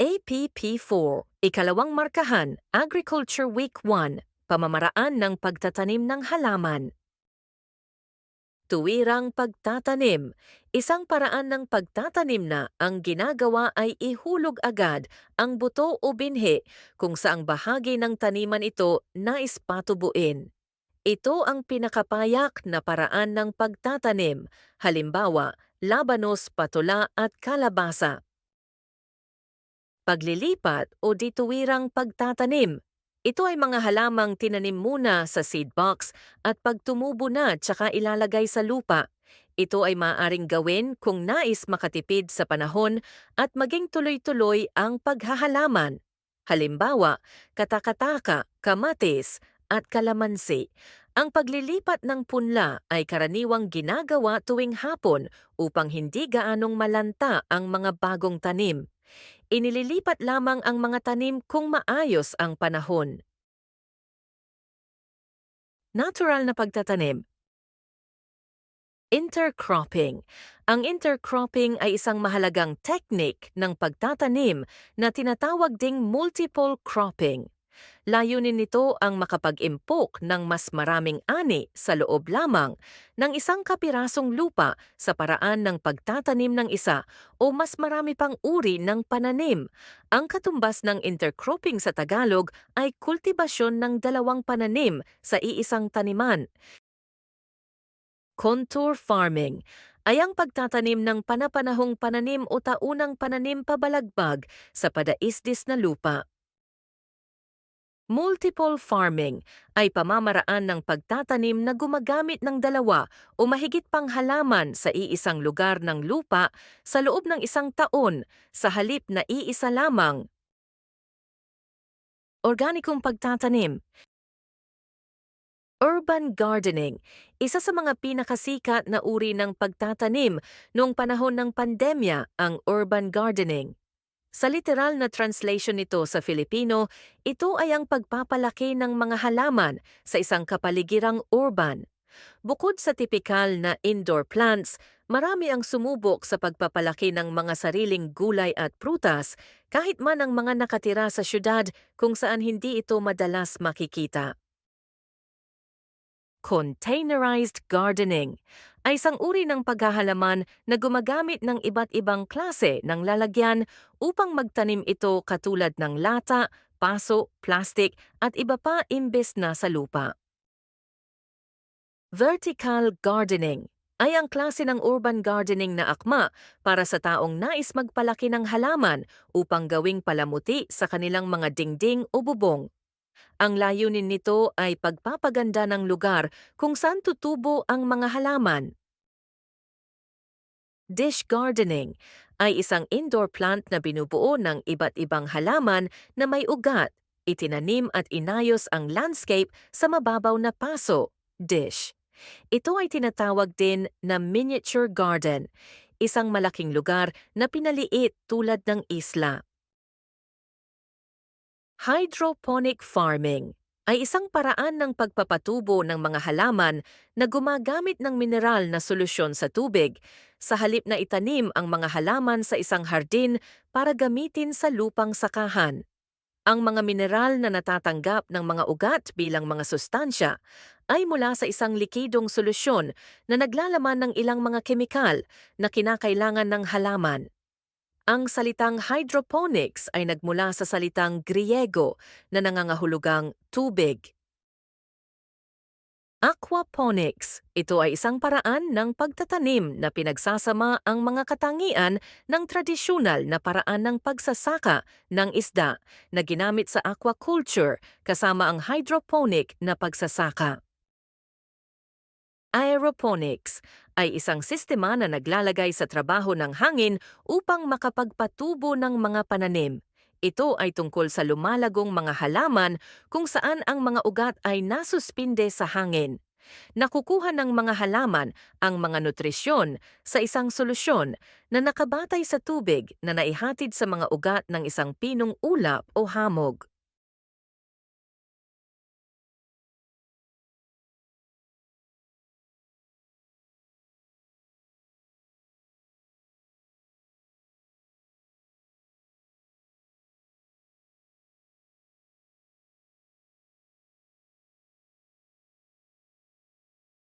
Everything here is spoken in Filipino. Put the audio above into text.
APP4, Ikalawang Markahan, Agriculture Week 1, Pamamaraan ng Pagtatanim ng Halaman. Tuwirang pagtatanim. Isang paraan ng pagtatanim na ang ginagawa ay ihulog agad ang buto o binhi kung saang bahagi ng taniman ito nais patubuin. Ito ang pinakapayak na paraan ng pagtatanim, halimbawa, labanos, patula at kalabasa. Paglilipat o dituwirang pagtatanim. Ito ay mga halamang tinanim muna sa seed box at pag tumubo na tsaka ilalagay sa lupa. Ito ay maaaring gawin kung nais makatipid sa panahon at maging tuloy-tuloy ang paghahalaman. Halimbawa, katakataka, kamatis, at kalamansi. Ang paglilipat ng punla ay karaniwang ginagawa tuwing hapon upang hindi gaanong malanta ang mga bagong tanim. Inililipat lamang ang mga tanim kung maayos ang panahon. Natural na pagtatanim Intercropping. Ang intercropping ay isang mahalagang technique ng pagtatanim na tinatawag ding multiple cropping. Layunin nito ang makapag-impok ng mas maraming ani sa loob lamang ng isang kapirasong lupa sa paraan ng pagtatanim ng isa o mas marami pang uri ng pananim. Ang katumbas ng intercropping sa Tagalog ay kultibasyon ng dalawang pananim sa iisang taniman. Contour farming ay ang pagtatanim ng panapanahong pananim o taunang pananim pabalagbag sa padaisdis na lupa. Multiple farming ay pamamaraan ng pagtatanim na gumagamit ng dalawa o mahigit pang halaman sa iisang lugar ng lupa sa loob ng isang taon sa halip na iisa lamang. Organikong pagtatanim Urban gardening, isa sa mga pinakasikat na uri ng pagtatanim noong panahon ng pandemya ang urban gardening. Sa literal na translation nito sa Filipino, ito ay ang pagpapalaki ng mga halaman sa isang kapaligirang urban. Bukod sa tipikal na indoor plants, marami ang sumubok sa pagpapalaki ng mga sariling gulay at prutas kahit man ang mga nakatira sa syudad kung saan hindi ito madalas makikita. Containerized gardening ay isang uri ng paghahalaman na gumagamit ng iba't ibang klase ng lalagyan upang magtanim ito katulad ng lata, paso, plastic at iba pa imbes na sa lupa. Vertical gardening ay ang klase ng urban gardening na akma para sa taong nais magpalaki ng halaman upang gawing palamuti sa kanilang mga dingding o bubong. Ang layunin nito ay pagpapaganda ng lugar kung saan tutubo ang mga halaman. Dish gardening ay isang indoor plant na binubuo ng iba't ibang halaman na may ugat. Itinanim at inayos ang landscape sa mababaw na paso, dish. Ito ay tinatawag din na miniature garden, isang malaking lugar na pinaliit tulad ng isla. Hydroponic farming ay isang paraan ng pagpapatubo ng mga halaman na gumagamit ng mineral na solusyon sa tubig sa halip na itanim ang mga halaman sa isang hardin para gamitin sa lupang sakahan. Ang mga mineral na natatanggap ng mga ugat bilang mga sustansya ay mula sa isang likidong solusyon na naglalaman ng ilang mga kemikal na kinakailangan ng halaman. Ang salitang hydroponics ay nagmula sa salitang Griego na nangangahulugang tubig. Aquaponics. Ito ay isang paraan ng pagtatanim na pinagsasama ang mga katangian ng tradisyonal na paraan ng pagsasaka ng isda na ginamit sa aquaculture kasama ang hydroponic na pagsasaka. Aeroponics ay isang sistema na naglalagay sa trabaho ng hangin upang makapagpatubo ng mga pananim. Ito ay tungkol sa lumalagong mga halaman kung saan ang mga ugat ay nasuspinde sa hangin. Nakukuha ng mga halaman ang mga nutrisyon sa isang solusyon na nakabatay sa tubig na naihatid sa mga ugat ng isang pinong ulap o hamog.